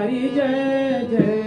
हरि जय जय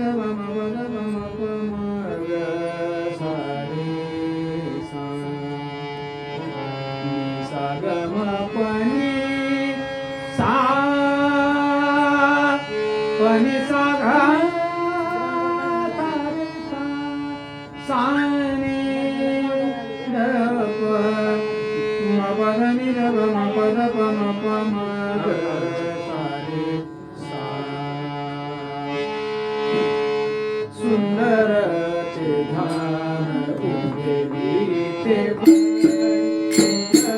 ग म Thank you.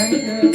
Thank you.